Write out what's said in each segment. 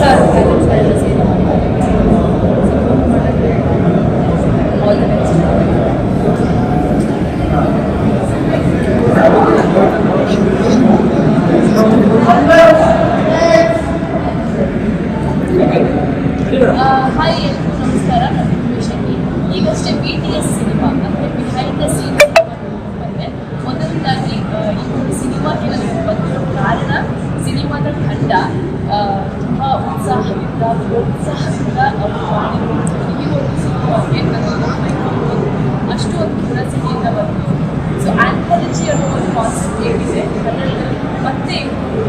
Sir ಏನಿದೆ ಕನ್ನಡದಲ್ಲಿ ಮತ್ತೆ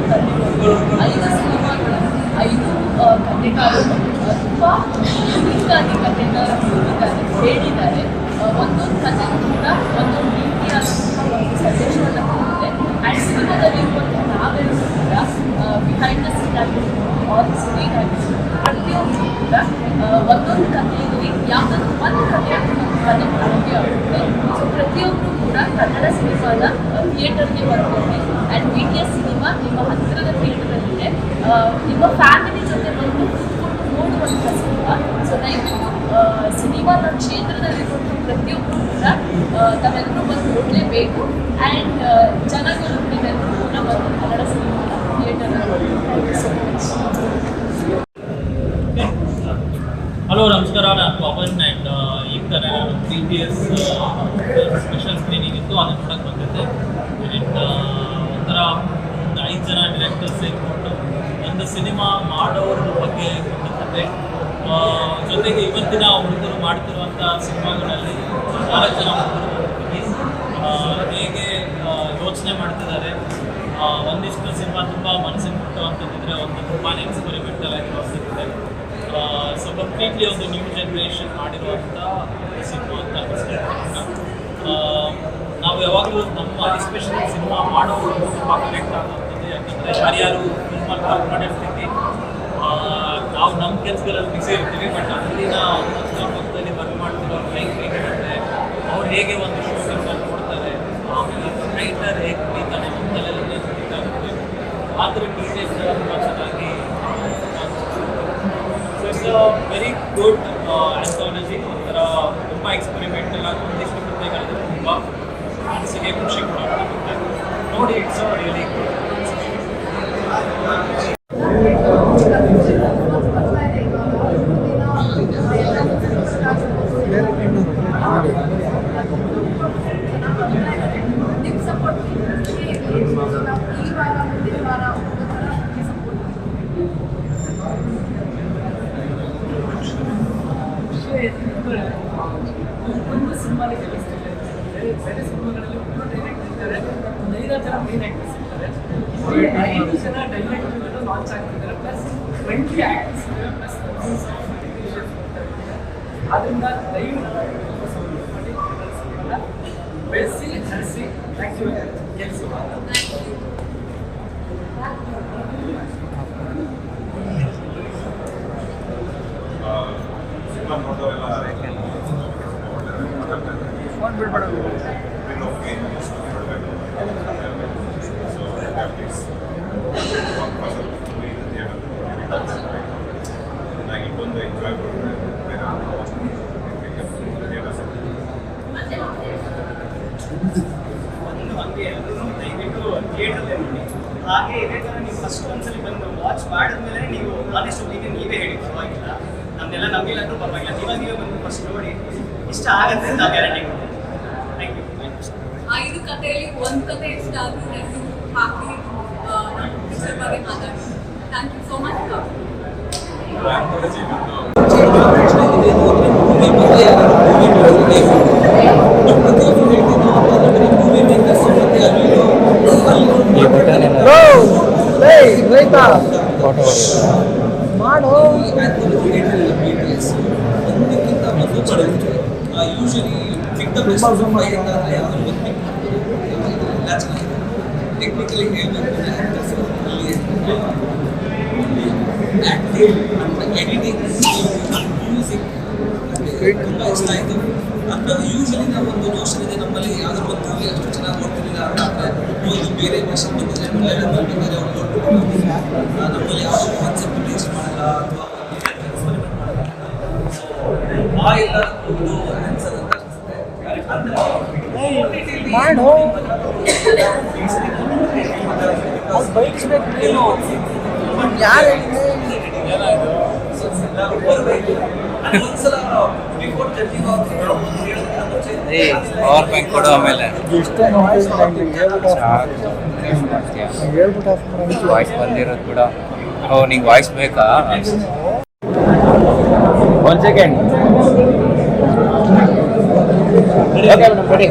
ತಂದಿರೋದು ಐದು ಸಿನಿಮಾಗಳು ಐದು ಆ, ತುಂಬ ಯುನಿಕ್ ಆಗಿ ಕಥೆಗಾರ ಹೇಳಿದ್ದಾರೆ. ಒಂದೊಂದು ಕಥೆ ಕೂಡ ಒಂದೊಂದು ರೀತಿಯಾದಂತಹ ಒಂದು ಸಜೆಷನ್ ಕೊಡುತ್ತೆ. ಆ್ಯಂಡ್ ಸಿನಿಮಾದಲ್ಲಿರುವಂತಹ ನಾವೆಲ್ಲರೂ ಕೂಡ ಬಿಹೈಂಡ್ ದ ಸೀನ್ ಆಗಿರ್ಬೋದು ಆನ್ ಸ್ಕ್ರೀನ್ ಆಗಿರ್ಬೋದು ಪ್ರತಿಯೊಂದು ಕೂಡ ಒಂದೊಂದು ಕಥೆಯಲ್ಲಿ ಯಾವುದಾದ್ರು ಒಂದು ಕಥೆ ಕಥೆ ಆರೋಗ್ಯ ಆಗುತ್ತೆ. ಸೊ ಪ್ರತಿಯೊಬ್ಬರು ಕೂಡ ಕನ್ನಡ ಸಿನಿಮಾನ ಥಿಯೇಟರ್ಗೆ ಬರ್ಬೋದು and B T S cinema ನಿಮ್ಮ ಹತ್ತಿರದ ಥಿಯೇಟರಲ್ಲಿದೆ. ನಿಮ್ಮ ಫ್ಯಾಮಿಲಿ ಜೊತೆ ಬಂದು ಕೂತ್ಕೊಂಡು ನೋಡುವಂಥ ಸಿನಿಮಾ. ಸೊ ದಯವಿಟ್ಟು ಆ, ನಮ್ಮ ಕ್ಷೇತ್ರದಲ್ಲಿರುವಂಥ ಪ್ರತಿಯೊಬ್ಬರು ಕೂಡ ತಾವೆಲ್ಲರೂ ಬಂದು ನೋಡಲೇಬೇಕು. ಆ್ಯಂಡ್ ಜನಗಳು ನೀವೆಲ್ಲರೂ ಕೂಡ ಬಂದು ಕನ್ನಡ ಸಿನಿಮಾ ಥಿಯೇಟರ್ ಹಲೋ ನಮಸ್ಕಾರ. ನಾನು ಪವನ್ ಆ್ಯಂಡ್ ಈಗ ನಾನು ತ್ರೀ ಪಿ ಎಸ್ ಸ್ಪೆಷಲ್ ಸಿನಿಮಾಗಳಲ್ಲಿ ನಾಲ್ಕು ಜನ ಹೇಗೆ ಯೋಚನೆ ಮಾಡ್ತಿದ್ದಾರೆ? ಒಂದಿಷ್ಟು ಸಿನಿಮಾ ತುಂಬ ಮನಸ್ಸಿಗೆ ಮುಟ್ಟುವಂಥದ್ದಿದ್ರೆ ಒಂದು ತುಂಬಾ ಎಕ್ಸ್ಪೆರಿಮೆಂಟಲ್ ಆಗಿರುವಂಥದ್ದಿದೆ ಸೊ ಕಂಪ್ಲೀಟ್ಲಿ ಒಂದು ನ್ಯೂ ಜನ್ರೇಷನ್ ಮಾಡಿರುವಂಥ ಸಿನಿಮಾ ಅಂತ ನಾವು ಯಾವಾಗಲೂ ನಮ್ಮ ಎಸ್ಪೆಷಲಿ ಸಿನಿಮಾ ಮಾಡೋದು ತುಂಬ ಕನೆಕ್ಟ್ ಆಗುವಂಥದ್ದು ಯಾಕಂದರೆ ಯಾರ್ಯಾರು ಮಾಡಿರ್ತೀವಿ ಆ, ನಾವು ನಮ್ಮ ಕೆಲಸಗಳಲ್ಲಿ ಬಿಸಿ ಇರ್ತೀವಿ ಬಟ್ ವೆರಿ ಗುಡ್ ಆಂಥಾಲಜಿ ಒಂಥರ ತುಂಬ ಎಕ್ಸ್ಪೆರಿಮೆಂಟಲ್ ಆಗಿ ಒಂದಿಷ್ಟು ಕಥೆಗಳಲ್ಲಿ ತುಂಬ ಮನಸ್ಸಿಗೆ ಖುಷಿ ಕೊಡುತ್ತೆ ನೋಡಿ ಇಟ್ಸ್ ರಿಯಲಿ ಗುಡ್ ನಿಮ್ಮ ಸಪೋರ್ಟ್ ಈ ವಾರ ಮುಂದಿನ ವಾರ ಸಪೋರ್ಟ್ ಒಂದು ಸಿನಿಮಾನೇ ಗೆಲ್ಲಿಸ್ತಾರೆ ಬೇರೆ ಸಿನಿಮಾಗಳಲ್ಲಿ ಒಬ್ಬರು ಡೈರೆಕ್ಟ್ ಇರ್ತಾರೆ, ಒಂದು ಐದಾರು ಜನ ಮೇನ್ ಆಕ್ಟರ್ಸ್ ಇರ್ತಾರೆ. ಐದು ಜನ ಡೈರೆಕ್ಟ್ ಲಾಂಚ್ ಆಗ್ತಿದ್ದಾರೆ ಪ್ಲಸ್ ಟ್ವೆಂಟಿ ಆಕ್ಟರ್ಸ್ ಇದ್ದಾರೆ ಪ್ಲಸ್ ಆದ್ದರಿಂದ ದಯವಿಟ್ಟು ಬಿಡ್ಬೇಡ ಬಂದು ಎಂಜಾಯ್ ಒಂದು ಹಂಗೆ ಎಲ್ಲರೂ ದಯವಿಟ್ಟು ಥಿಯೇಟ್ರಲ್ಲೇ ನೋಡಿ ಹಾಗೆ ಇದೇ ಥರ ಫಸ್ಟ್ ಬಂದು ವಾಚ್ ಮಾಡಿದ್ಮೇಲೆ ನೀವು ಆನೆಸ್ಟ್ ಒಪಿನಿಯನ್ ನೀವೇ ಹೇಳಿ ಪರವಾಗಿಲ್ಲ ನಮ್ನೆಲ್ಲ ನಂಬಿಲ್ಲ ಅಂದ್ರೂ ಪರವಾಗಿಲ್ಲ ನೀವೇ ಬಂದು ಫಸ್ಟ್ ನೋಡಿ ಇಷ್ಟ ಆಗತ್ತೆ ಅಂತ ಗ್ಯಾರಂಟಿ ಐದು ಕಥೆಯಲ್ಲಿ ಒಂದು ಕಥೆ ಇಷ್ಟ ಆದ್ರೂ ಎರಡು ಹಾಕಿ ಪಿಕ್ಚರ್ ಬಗ್ಗೆ ಮಾತಾಡಿ ಥ್ಯಾಂಕ್ ಯು ಸೋ ಮಚ್ ಒಂದಕ್ಕಿಂತ ಒಂದು ಪಡೆಯುತ್ತೆ usually pick the best from my ಅಂತ ಯಾರು ಎಲ್ಲ ಚೆನ್ನಾಗಿದೆ ಟೆಕ್ನಿಕಲಿ ಹೇಳಬೇಕು ಆ್ಯಕ್ಟಿಂಗ್ ಮತ್ತು ಎಡಿಟಿಂಗ್ ಮ್ಯೂಸಿಕ್ ತುಂಬ ಇಷ್ಟ ಆಯಿತು ಅಂತ ಯೂಶಲಿ ನಾವು ಒಂದು ನೋಷನ್ ಇದೆ ನಮ್ಮಲ್ಲಿ ಯಾವುದೋ ಒಂದು ಮೂವಿ ಅಷ್ಟು ಚೆನ್ನಾಗಿ ನೋಡ್ತಿರಲಿಲ್ಲ ಅಂದರೆ ಒಂದು ಬೇರೆ ಭಾಷೆ ಬಂದಿದ್ರೆ ಮಲಯಾಳಂ ಬಂದಿದ್ದಾರೆ ಅವ್ರು ನೋಡ್ಬಿಟ್ಟು ಆ, ನಮ್ಮಲ್ಲಿ ಯಾವ ಕಾನ್ಸೆಪ್ಟ್ ಬೇಸ್ ಮಾಡಲ್ಲ ಅಥವಾ ಆ ಎಲ್ಲ ಒಂದು ಆನ್ಸರ್ ಅಂತ ಅನ್ಸುತ್ತೆ ಮಾಡು ಬೈಕ್ಸ್ಬೇಕು ನೀನು ಯಾರು ಪವರ್ ಬ್ಯಾಂಕ್ ಕೊಡು ಆಮೇಲೆ. ವಾಯ್ಸ್ ಬಂದಿರೋದು ಕೂಡ ಓ ನಿಂಗೆ ವಾಯ್ಸ್ ಬೇಕಾ? One second Okay,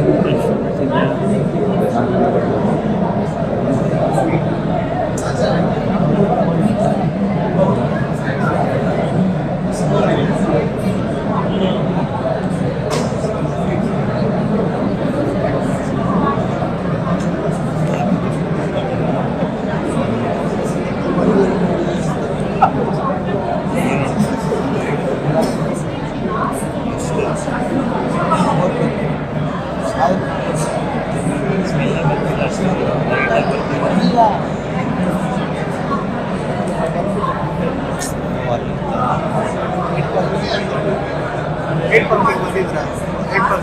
okay madam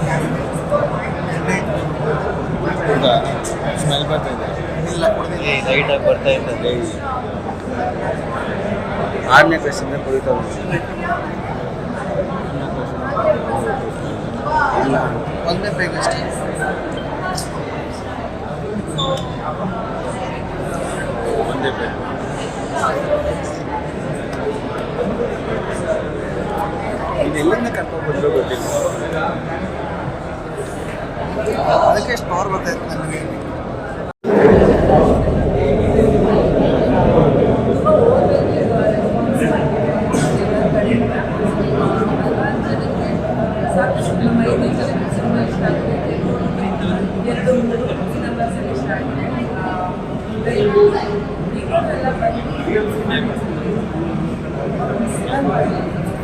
ready smell ಬರ್ತಾ ಇದೆ ಲೈಟಾಗಿ ಬರ್ತಾ ಇರ್ತದೆ ಆರನೇ ಕ್ವೆಶನ್ ಕುಡಿತಾ ಒಂದೇ ಪೇಜ್ ಅಷ್ಟೇ ಒಂದೇ ಪೇಜ್ ಇದೆಲ್ಲಿಂದ ಕರ್ಕೊಂಡು ಬಂದಿರೋ ಗೊತ್ತಿಲ್ಲ. ಅದಕ್ಕೆ ಪವರ್ ಬರ್ತಾ ಇತ್ತು ನನಗೆ?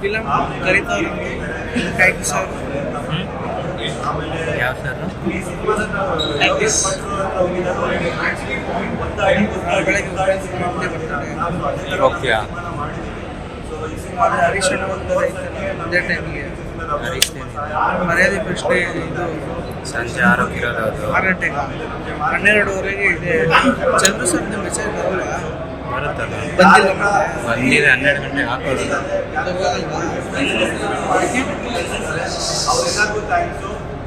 ಫಿಲಮ್ ಆಮೇಲೆ ಕರೀತಾವ್ರೆ ಥ್ಯಾಂಕ್ ಯು ಸರ್ ಆಮೇಲೆ ಯಾವ ಸರ್? ಟೈಮಿಗೆ ಮರ್ಯಾದೆ ಪ್ರಶ್ನೆ ಇದು ಸಂಜೆ ಆರೋಗ್ಯ ಅದು ಆರು ಗಂಟೆಗೆ ಹನ್ನೆರಡುವರೆಗೆ ಇದೆ ಚಂದ್ರ ಸರ್ ಮೆಸೇಜ್ ಬರಲ್ಲ ಬಂದಿದೆ, ಹನ್ನೆರಡು ಗಂಟೆ ಹಾಕೋದು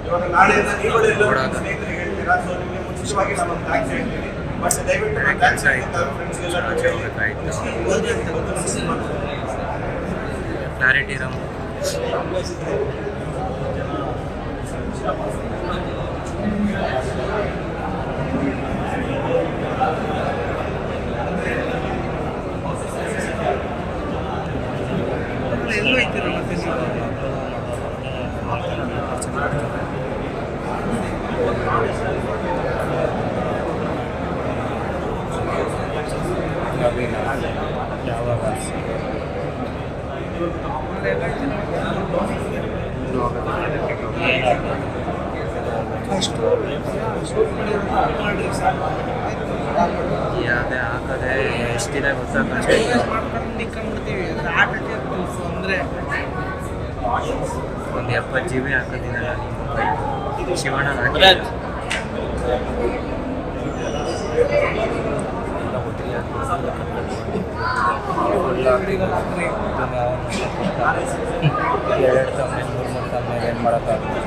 ಇವಾಗ ನಾಳೆಯಿಂದ ನೀವು ಎಲ್ಲರೂ ಕೊಡೋದು. ಸ್ನೇಹಿತರಿಗೆ ಹೇಳ್ತೀರಾ? ಸೊ ನಿಮಗೆ ಮುಂಚಿತವಾಗಿ ನಾನು ಒಂದು ಥ್ಯಾಂಕ್ಸ್ ಹೇಳ್ತೀನಿ. ಬಟ್ ದಯವಿಟ್ಟು ನಾನು ಥ್ಯಾಂಕ್ಸ್ ಆಯ್ತು. ಫ್ರೆಂಡ್ಸ್ಗೆಲ್ಲ ಹೋಗ್ಬೇಕಾಯ್ತು ಓದಿ ಅಂತ ಕ್ಲಾರಿಟಿ ಇರೋ ಎಲ್ಲೂ ಇದ್ದೀರಲ್ಲ ಯಾವಾಗ ಯಾವುದೇ ಹಾಕದೆ ಎಷ್ಟು ದಿನ ಗೊತ್ತಾಗ ಒಂದು ಎಪ್ಪತ್ತು ಜಿ ಬಿ ಹಾಕೋದಿನಲ್ಲ ನಿಮ್ಮ ಶಿವಣ್ಣ ಹಾಕಿಲ್ಲ ಎರಡು ತಮ್ಮ ಮೂರು ಮೂರು ತಮ್ಮ ಏನು ಮಾಡೋಕ್ಕಾಗಲ್ಲ